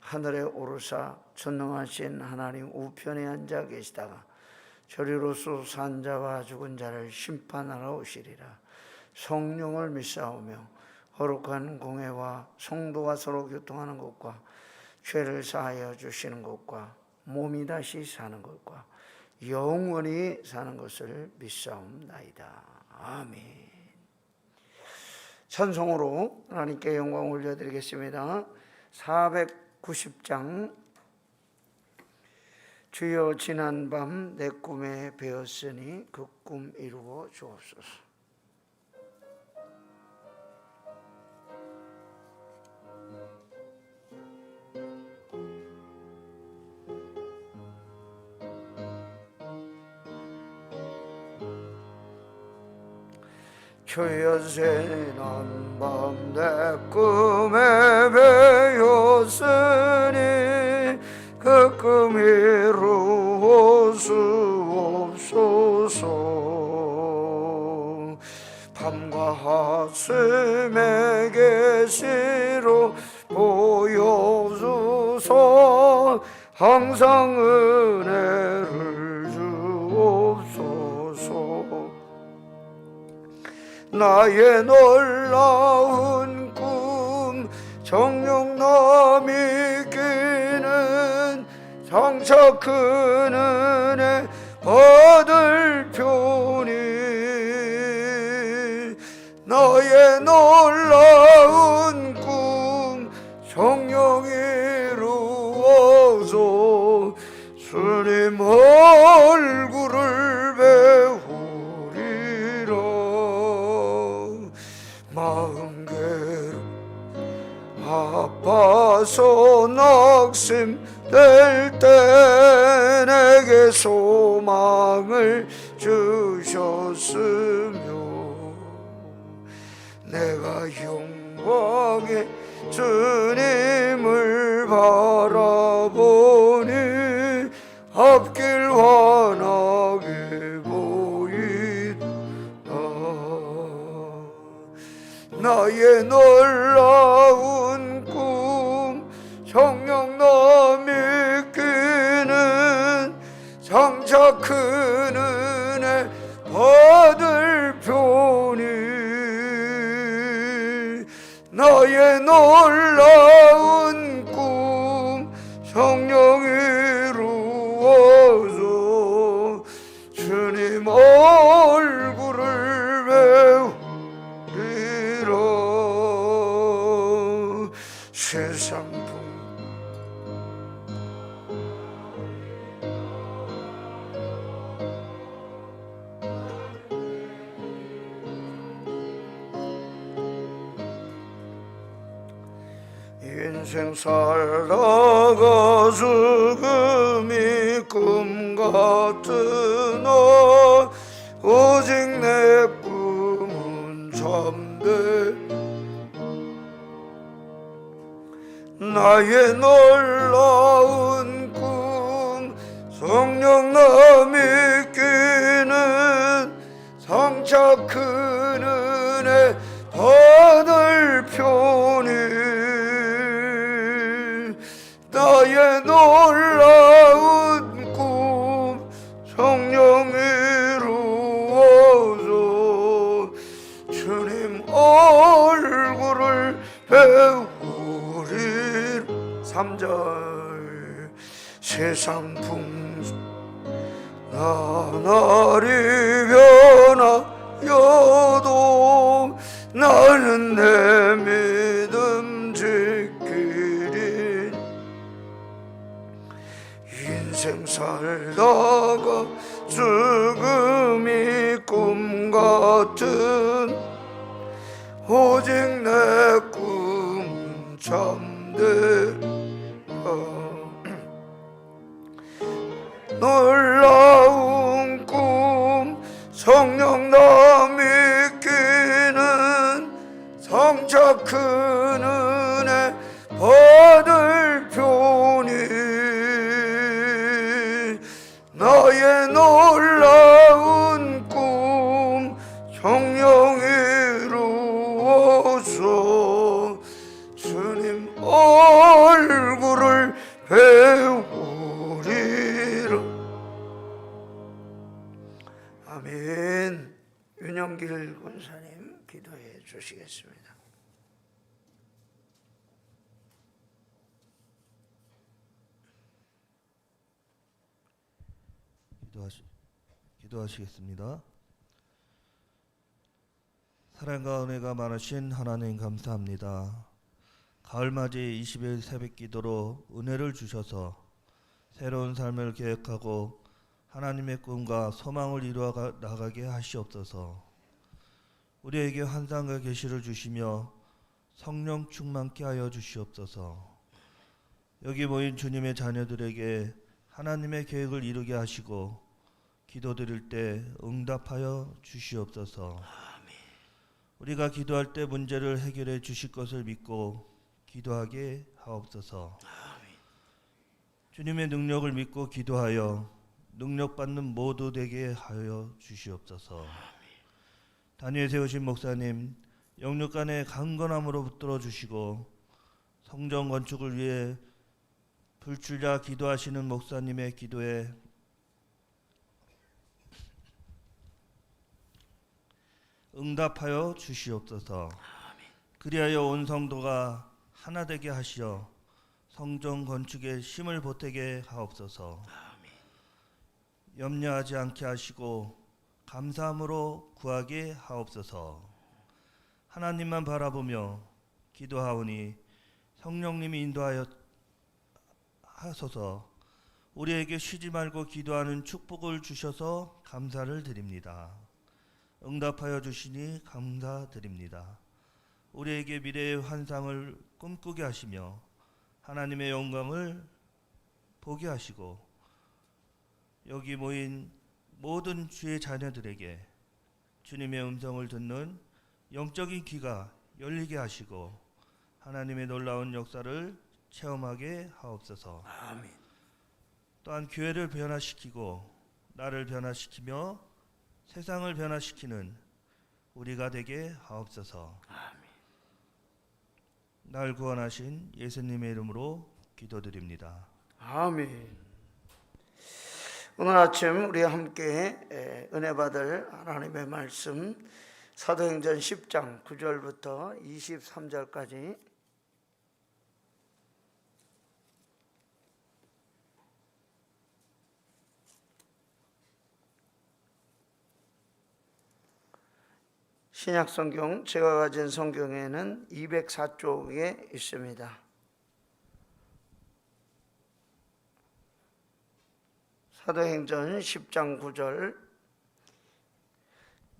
하늘에 오르사 전능하신 하나님 우편에 앉아 계시다가 저리로서 산 자와 죽은 자를 심판하러 오시리라. 성령을 믿사오며 거룩한 공회와 성도가 서로 교통하는 것과 죄를 사하여 주시는 것과 몸이 다시 사는 것과 영원히 사는 것을 믿사옵나이다. 아멘. 찬송으로 하나님께 영광 올려드리겠습니다 490장. 주여 지난 밤 내 꿈에 배었으니 그 꿈 이루어 주옵소서. 주여 지난 밤 내 꿈에 배었으니 항상 은혜를 주옵소서. 나의 놀라운 꿈 정령 남이 끼는 장차 큰 은혜 받을 편이. 나의 놀라운 파서 낙심될 때 내게 소망을 주셨으며 내가 영광의 주님을 바라보니 앞길 환하게 보이다 나의 놀라운 장차 큰 은혜 받을 편이 나의 놀라운 인생 살다가 죽음이 꿈 같으나 오직 내 꿈은 참돼 나의 놀라운 꿈 성령 남이 끼는 상차 큰 은혜 받을 편 나의 놀라운 꿈 성령 이루어서 주님 얼굴을 배우리 3절. 세상 풍수 나날이 변하여도 나는 내 살다가 죽음이 꿈 같은 오직 내 꿈은 참되라 놀 기도해 주시겠습니다 기도하시, 기도하시겠습니다. 사랑과 은혜가 많으신 하나님 감사합니다. 가을맞이 20일 새벽 기도로 은혜를 주셔서 새로운 삶을 계획하고 하나님의 꿈과 소망을 이루어 가- 나가게 하시옵소서. 우리에게 환상과 계시를 주시며 성령 충만케 하여 주시옵소서. 여기 모인 주님의 자녀들에게 하나님의 계획을 이루게 하시고 기도드릴 때 응답하여 주시옵소서. 우리가 기도할 때 문제를 해결해 주실 것을 믿고 기도하게 하옵소서. 주님의 능력을 믿고 기도하여 능력 받는 모두 되게 하여 주시옵소서. 단위에 세우신 목사님 영육간의 강건함으로 붙들어 주시고 성전 건축을 위해 불출자 기도하시는 목사님의 기도에 응답하여 주시옵소서. 그리하여 온 성도가 하나 되게 하시어 성전 건축에 힘을 보태게 하옵소서. 염려하지 않게 하시고 감사함으로 구하게 하옵소서. 하나님만 바라보며 기도하오니 성령님이 인도하여 하소서. 우리에게 쉬지 말고 기도하는 축복을 주셔서 감사를 드립니다. 응답하여 주시니 감사드립니다. 우리에게 미래의 환상을 꿈꾸게 하시며 하나님의 영광을 보게 하시고 여기 모인 모든 주의 자녀들에게 주님의 음성을 듣는 영적인 귀가 열리게 하시고 하나님의 놀라운 역사를 체험하게 하옵소서. 아멘 또한 교회를 변화시키고 나를 변화시키며 세상을 변화시키는 우리가 되게 하옵소서. 날 구원하신 예수님의 이름으로 기도드립니다. 아멘. 오늘 아침 우리 함께 에, 은혜 받을 하나님의 말씀 사도행전 10장 9절부터 23절까지 신약 성경 제가 가진 성경에는 204쪽에 있습니다. 사도행전 10장 9절.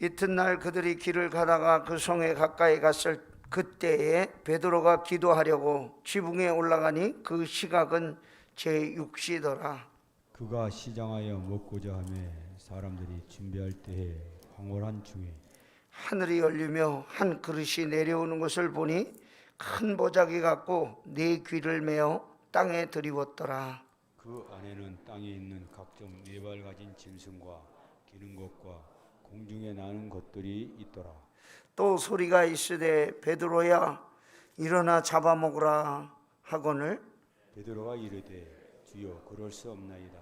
이튿날 그들이 길을 가다가 그 성에 가까이 갔을 그때에 베드로가 기도하려고 지붕에 올라가니 그 시각은 제6시더라. 그가 시장하여 먹고자 하매 사람들이 준비할 때에 황홀한 중에 하늘이 열리며 한 그릇이 내려오는 것을 보니 큰 보자기 같고 네 귀를 메어 땅에 들이웠더라 그 안에는 땅에 있는 각종 네 발 가진 짐승과 기는 것과 공중에 나는 것들이 있더라. 또 소리가 있으되 베드로야 일어나 잡아먹으라 하거늘 베드로가 이르되 주여 그럴 수 없나이다.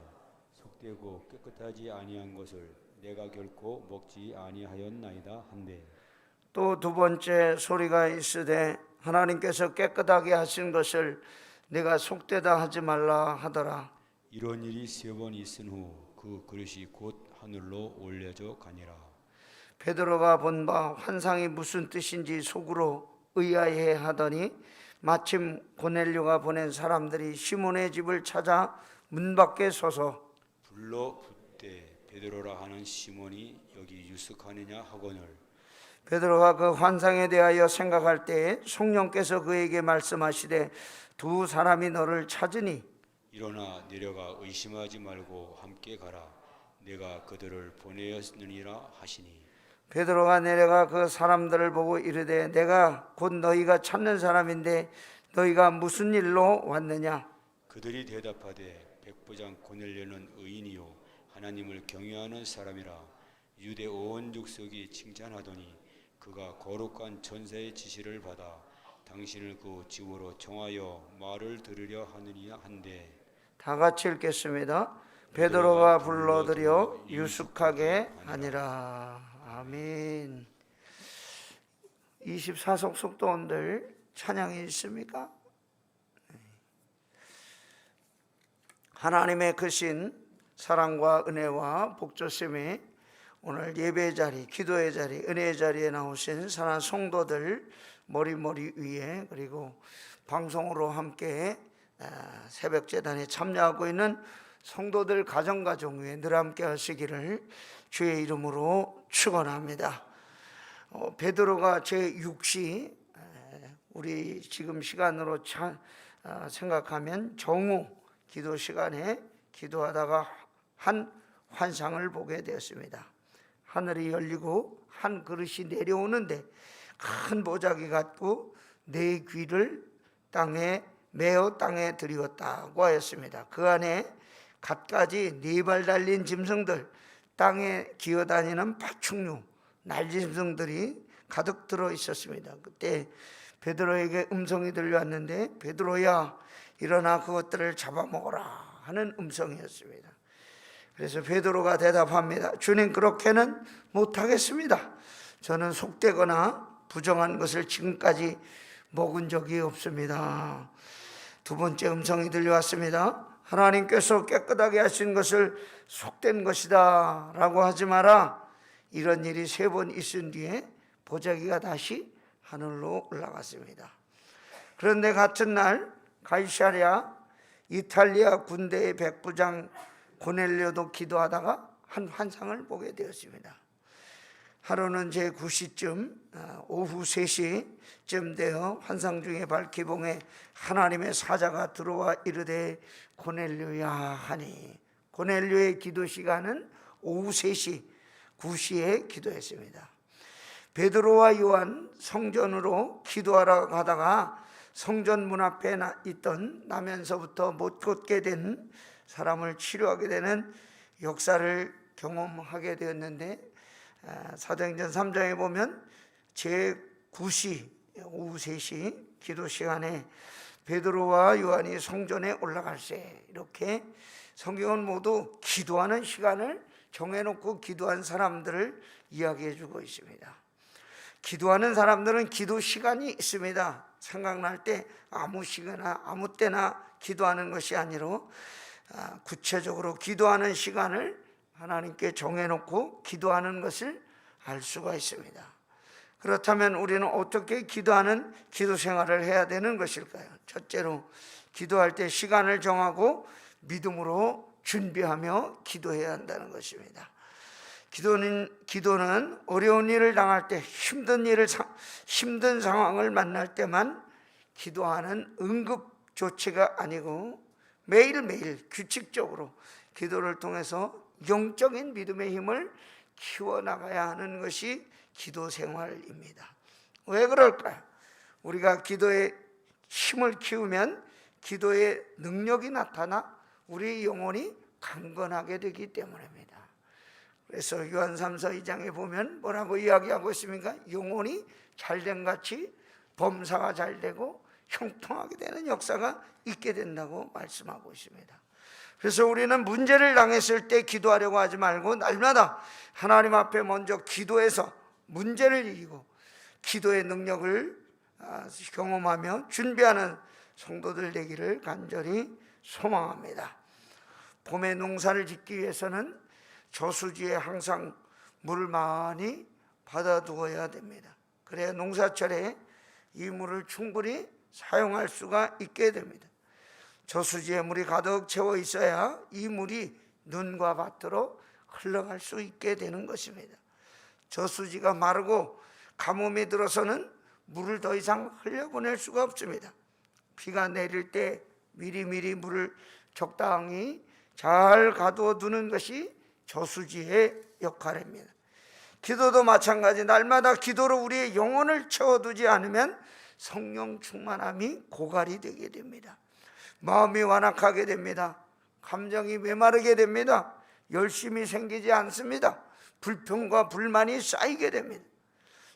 속되고 깨끗하지 아니한 것을 내가 결코 먹지 아니하였나이다 한데 또두 번째 소리가 있으되 하나님께서 깨끗하게 하신 것을 내가 속되다 하지 말라 하더라. 이런 일이 세 번 있은 후 그 그릇이 곧 하늘로 올려져 가니라. 베드로가 본 바 환상이 무슨 뜻인지 속으로 의아해 하더니 마침 고넬료가 보낸 사람들이 시몬의 집을 찾아 문 밖에 서서 불러 붙되 베드로라 하는 시몬이 여기 유숙하느냐 하거늘 베드로가 그 환상에 대하여 생각할 때에 성령께서 그에게 말씀하시되 두 사람이 너를 찾으니 일어나 내려가 의심하지 말고 함께 가라. 내가 그들을 보내었느니라 하시니. 베드로가 내려가 그 사람들을 보고 이르되 내가 곧 너희가 찾는 사람인데 너희가 무슨 일로 왔느냐? 그들이 대답하되 백부장 고넬료는 의인이요 하나님을 경외하는 사람이라. 유대 온 족속이 칭찬하더니 그가 거룩한 전사의 지시를 받아 당신을 그 집으로 청하여 말을 들으려 하느니라 한데 다 같이 읽겠습니다. 베드로가 불러들여 유숙하게 하니라. 아멘. 24속 속도원들 찬양이 있습니까? 하나님의 크신 사랑과 은혜와 복조심이 오늘 예배 자리, 기도의 자리, 은혜의 자리에 나오신 사랑 성도들 머리머리 위에 그리고 방송으로 함께 아, 새벽 재단에 참여하고 있는 성도들 가정 가정 위에 늘 함께 하시기를 주의 이름으로 축원합니다. 어, 베드로가 제 6시 우리 지금 시간으로 차, 아, 생각하면 정오 기도 시간에 기도하다가 한 환상을 보게 되었습니다. 하늘이 열리고 한 그릇이 내려오는데 큰 보자기 같고 내 귀를 땅에 메어 땅에 들이었다고 하였습니다. 그 안에 갖가지 네 발 달린 짐승들 땅에 기어다니는 파충류 날짐승들이 가득 들어 있었습니다. 그때 베드로에게 음성이 들려왔는데 베드로야 일어나 그것들을 잡아먹어라 하는 음성이었습니다. 그래서 베드로가 대답합니다. 주님 그렇게는 못하겠습니다. 저는 속되거나 부정한 것을 지금까지 먹은 적이 없습니다. 두 번째 음성이 들려왔습니다. 하나님께서 깨끗하게 하신 것을 속된 것이다 라고 하지 마라. 이런 일이 세 번 있은 뒤에 보자기가 다시 하늘로 올라갔습니다. 그런데 같은 날 가이사랴 이탈리아 군대의 백부장 고넬료도 기도하다가 한 환상을 보게 되었습니다. 하루는 제 9시쯤 아, 오후 3시쯤 되어 환상 중에 발기봉에 하나님의 사자가 들어와 이르되 고넬료야 하니 고넬료의 기도 시간은 오후 3시 9시에 기도했습니다. 베드로와 요한 성전으로 기도하러 가다가 성전 문 앞에 나- 있던 나면서부터 못 걷게 된 사람을 치료하게 되는 역사를 경험하게 되었는데 아, 사도행전 3장에 보면 제 9시 오후 3시 기도 시간에 베드로와 요한이 성전에 올라갈세 이렇게 성경은 모두 기도하는 시간을 정해놓고 기도한 사람들을 이야기해 주고 있습니다. 기도하는 사람들은 기도 시간이 있습니다. 생각날 때 아무 시간이나 아무 때나 기도하는 것이 아니라 아, 구체적으로 기도하는 시간을 하나님께 정해놓고 기도하는 것을 알 수가 있습니다. 그렇다면 우리는 어떻게 기도하는 기도 생활을 해야 되는 것일까요? 첫째로 기도할 때 시간을 정하고 믿음으로 준비하며 기도해야 한다는 것입니다. 기도는 기도는 어려운 일을 당할 때 힘든 일을 사- 힘든 상황을 만날 때만 기도하는 응급 조치가 아니고 매일매일 규칙적으로 기도를 통해서 영적인 믿음의 힘을 키워 나가야 하는 것이 기도 생활입니다. 왜 그럴까요? 우리가 기도에 힘을 키우면 기도의 능력이 나타나 우리 영혼이 강건하게 되기 때문입니다. 그래서 요한 3서 2장에 보면 뭐라고 이야기하고 있습니까? 영혼이 잘된 같이 범사가 잘 되고 형통하게 되는 역사가 있게 된다고 말씀하고 있습니다. 그래서 우리는 문제를 당했을 때 기도하려고 하지 말고 날마다 하나님 앞에 먼저 기도해서 문제를 이기고 기도의 능력을 아, 경험하며 준비하는 성도들 되기를 간절히 소망합니다. 봄에 농사를 짓기 위해서는 저수지에 항상 물을 많이 받아두어야 됩니다. 그래야 농사철에 이 물을 충분히 사용할 수가 있게 됩니다. 저수지에 물이 가득 채워 있어야 이 물이 눈과 밭으로 흘러갈 수 있게 되는 것입니다. 저수지가 마르고 가뭄이 들어서는 물을 더 이상 흘려보낼 수가 없습니다. 비가 내릴 때 미리미리 물을 적당히 잘 가두어 두는 것이 저수지의 역할입니다. 기도도 마찬가지 날마다 기도로 우리의 영혼을 채워두지 않으면 성령 충만함이 고갈이 되게 됩니다. 마음이 완악하게 됩니다. 감정이 메마르게 됩니다. 열심히 생기지 않습니다. 불평과 불만이 쌓이게 됩니다.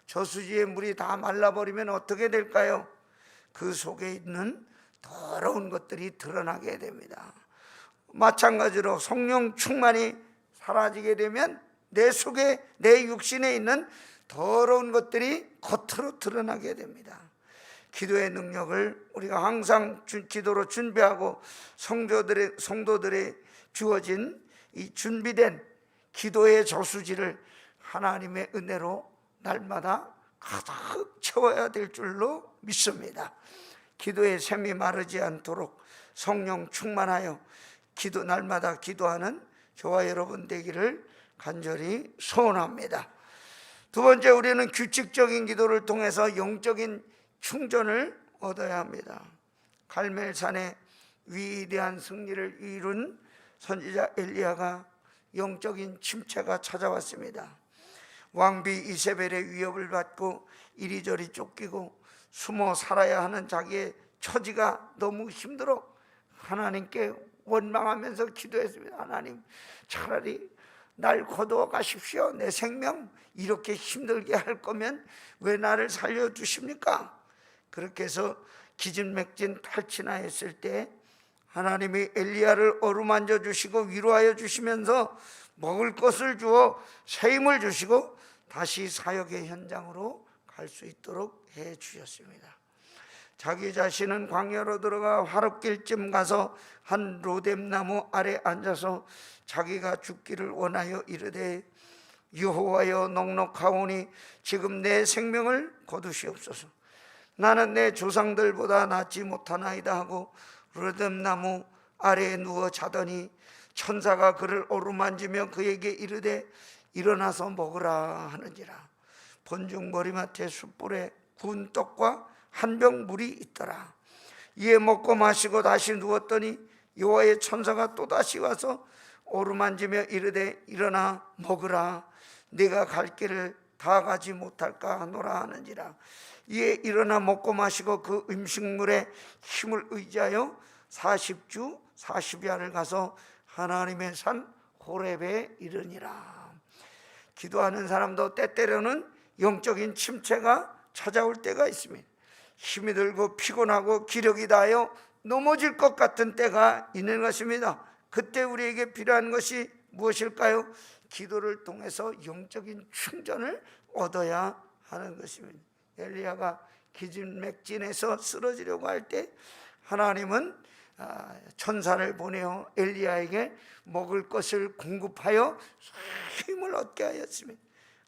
저수지의 물이 다 말라버리면 어떻게 될까요? 그 속에 있는 더러운 것들이 드러나게 됩니다. 마찬가지로 성령 충만이 사라지게 되면 내 속에 내 육신에 있는 더러운 것들이 겉으로 드러나게 됩니다. 기도의 능력을 우리가 항상 주- 기도로 준비하고 성도들의 성도들의 주어진 이 준비된 기도의 저수지를 하나님의 은혜로 날마다 가득 채워야 될 줄로 믿습니다. 기도의 샘이 마르지 않도록 성령 충만하여 기도 날마다 기도하는 저와 여러분 되기를 간절히 소원합니다. 두 번째 우리는 규칙적인 기도를 통해서 영적인 충전을 얻어야 합니다. 갈멜산의 위대한 승리를 이룬 선지자 엘리야가 영적인 침체가 찾아왔습니다. 왕비 이세벨의 위협을 받고 이리저리 쫓기고 숨어 살아야 하는 자기의 처지가 너무 힘들어 하나님께 원망하면서 기도했습니다. 하나님 차라리 날 거두어 가십시오. 내 생명 이렇게 힘들게 할 거면 왜 나를 살려 주십니까? 그렇게 해서 기진맥진 탈진하였을 때 하나님이 엘리야를 어루만져 주시고 위로하여 주시면서 먹을 것을 주어 새 힘을 주시고 다시 사역의 현장으로 갈 수 있도록 해 주셨습니다. 자기 자신은 광야로 들어가 화롯길쯤 가서 한 로뎀나무 아래 앉아서 자기가 죽기를 원하여 이르되 여호와여 넉넉하오니 지금 내 생명을 거두시옵소서. 나는 내 조상들보다 낫지 못하나이다 하고 로뎀나무 아래에 누워 자더니 천사가 그를 오르만지며 그에게 이르되 일어나서 먹으라 하는지라. 본중 머리맡에 숯불에 구운 떡과 한 병 물이 있더라. 이에 먹고 마시고 다시 누웠더니 여호와의 천사가 또다시 와서 오르만지며 이르되 일어나 먹으라. 네가 갈 길을 다 가지 못할까 하노라 하는지라 이에 일어나 먹고 마시고 그 음식물에 힘을 의지하여 40주 40야를 가서 하나님의 산 호렙에 이르니라 기도하는 사람도 때때로는 영적인 침체가 찾아올 때가 있습니다. 힘이 들고 피곤하고 기력이 다하여 넘어질 것 같은 때가 있는 것입니다. 그때 우리에게 필요한 것이 무엇일까요? 기도를 통해서 영적인 충전을 얻어야 하는 것입니다. 엘리야가 기진맥진에서 쓰러지려고 할 때 하나님은 아, 천사를 보내어 엘리야에게 먹을 것을 공급하여 힘을 얻게 하였습니다.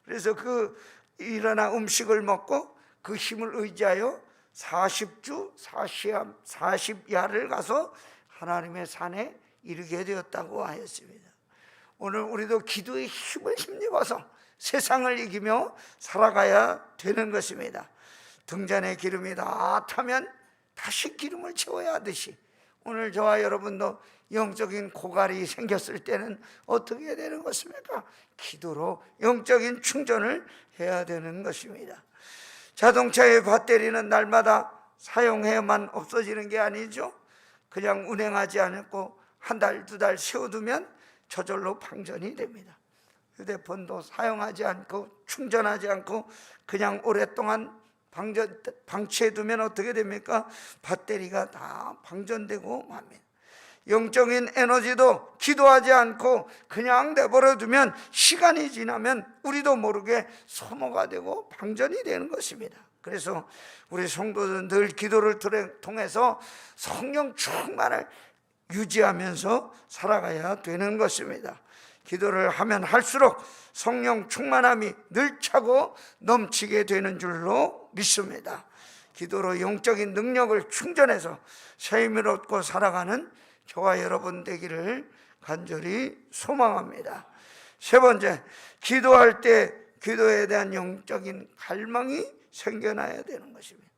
그래서 그 일어나 음식을 먹고 그 힘을 의지하여 40주 40야, 40야를 가서 하나님의 산에 이르게 되었다고 하였습니다. 오늘 우리도 기도의 힘을 힘입어서 세상을 이기며 살아가야 되는 것입니다. 등잔에 기름이 다 타면 다시 기름을 채워야 하듯이 오늘 저와 여러분도 영적인 고갈이 생겼을 때는 어떻게 해야 되는 것입니까? 기도로 영적인 충전을 해야 되는 것입니다. 자동차의 배터리는 날마다 사용해야만 없어지는 게 아니죠. 그냥 운행하지 않고 한 달, 두 달 세워두면 저절로 방전이 됩니다. 휴대폰도 사용하지 않고 충전하지 않고 그냥 오랫동안 방전, 방치해두면 어떻게 됩니까? 배터리가 다 방전되고 맙니다. 영적인 에너지도 기도하지 않고 그냥 내버려 두면 시간이 지나면 우리도 모르게 소모가 되고 방전이 되는 것입니다. 그래서 우리 성도들은 늘 기도를 통해서 성령 충만을 유지하면서 살아가야 되는 것입니다. 기도를 하면 할수록 성령 충만함이 늘 차고 넘치게 되는 줄로 믿습니다. 기도로 영적인 능력을 충전해서 새 힘을 얻고 살아가는 저와 여러분 되기를 간절히 소망합니다. 세 번째, 기도할 때 기도에 대한 영적인 갈망이 생겨나야 되는 것입니다.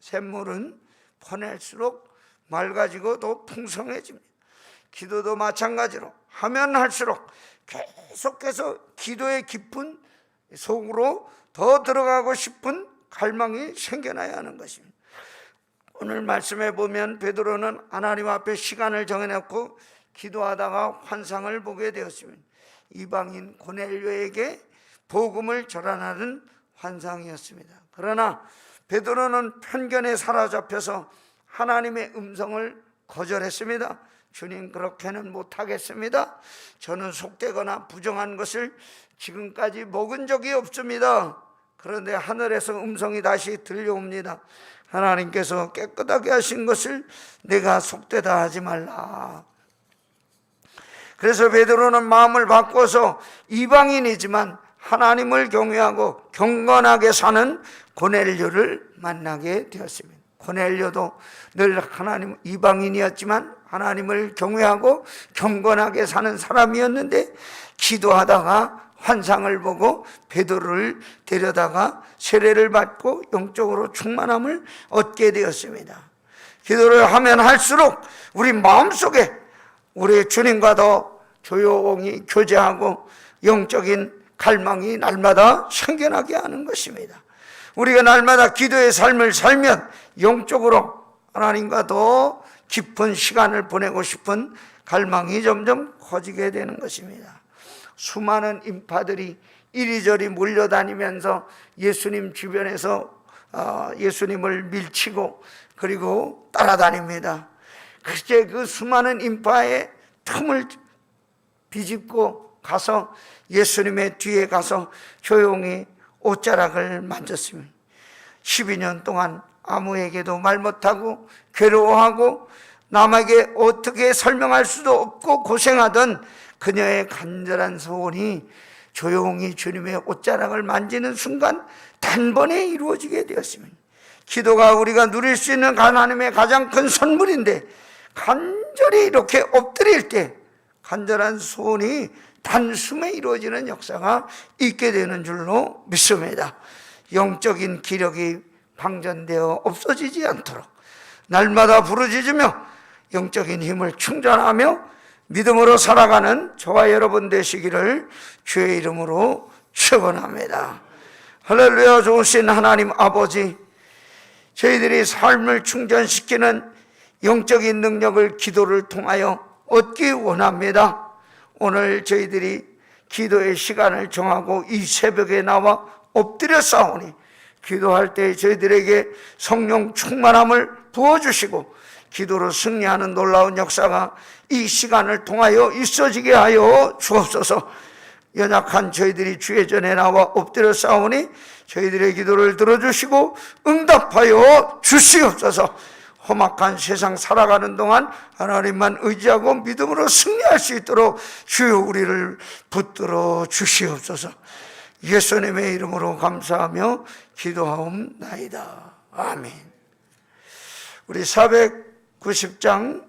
샘물은 퍼낼수록 맑아지고 더 풍성해집니다. 기도도 마찬가지로 하면 할수록 계속해서 기도의 깊은 속으로 더 들어가고 싶은 갈망이 생겨나야 하는 것입니다. 오늘 말씀에 보면 베드로는 하나님 앞에 시간을 정해놓고 기도하다가 환상을 보게 되었습니다. 이방인 고넬료에게 복음을 전하는 환상이었습니다. 그러나 베드로는 편견에 사로잡혀서 하나님의 음성을 거절했습니다. 주님 그렇게는 못하겠습니다. 저는 속되거나 부정한 것을 지금까지 먹은 적이 없습니다. 그런데 하늘에서 음성이 다시 들려옵니다. 하나님께서 깨끗하게 하신 것을 내가 속되다 하지 말라. 그래서 베드로는 마음을 바꿔서 이방인이지만 하나님을 경외하고 경건하게 사는 고넬료를 만나게 되었습니다. 고넬료도 늘 하나님 이방인이었지만 하나님을 경외하고 경건하게 사는 사람이었는데 기도하다가 환상을 보고 베드로를 데려다가 세례를 받고 영적으로 충만함을 얻게 되었습니다. 기도를 하면 할수록 우리 마음속에 우리 주님과 더 조용히 교제하고 영적인 갈망이 날마다 생겨나게 하는 것입니다. 우리가 날마다 기도의 삶을 살면 영적으로 하나님과 더 깊은 시간을 보내고 싶은 갈망이 점점 커지게 되는 것입니다. 수많은 인파들이 이리저리 몰려다니면서 예수님 주변에서 어, 예수님을 밀치고 그리고 따라다닙니다. 그제 그 수많은 인파의 틈을 비집고 가서 예수님의 뒤에 가서 조용히 옷자락을 만졌습니다. 12년 동안 아무에게도 말 못하고 괴로워하고 남에게 어떻게 설명할 수도 없고 고생하던 그녀의 간절한 소원이 조용히 주님의 옷자락을 만지는 순간 단번에 이루어지게 되었습니다. 기도가 우리가 누릴 수 있는 하나님의 가장 큰 선물인데 간절히 이렇게 엎드릴 때 간절한 소원이 단숨에 이루어지는 역사가 있게 되는 줄로 믿습니다. 영적인 기력이 방전되어 없어지지 않도록 날마다 부르짖으며 영적인 힘을 충전하며 믿음으로 살아가는 저와 여러분 되시기를 주의 이름으로 축원합니다. 할렐루야 좋으신 하나님 아버지 저희들이 삶을 충전시키는 영적인 능력을 기도를 통하여 얻기 원합니다. 오늘 저희들이 기도의 시간을 정하고 이 새벽에 나와 엎드려 싸우니 기도할 때 저희들에게 성령 충만함을 부어주시고 기도로 승리하는 놀라운 역사가 이 시간을 통하여 있어지게 하여 주옵소서. 연약한 저희들이 주의 전에 나와 엎드려 싸우니 저희들의 기도를 들어주시고 응답하여 주시옵소서 험악한 세상 살아가는 동안 하나님만 의지하고 믿음으로 승리할 수 있도록 주여 우리를 붙들어 주시옵소서 예수님의 이름으로 감사하며 기도하옵나이다. 아멘. 우리 490장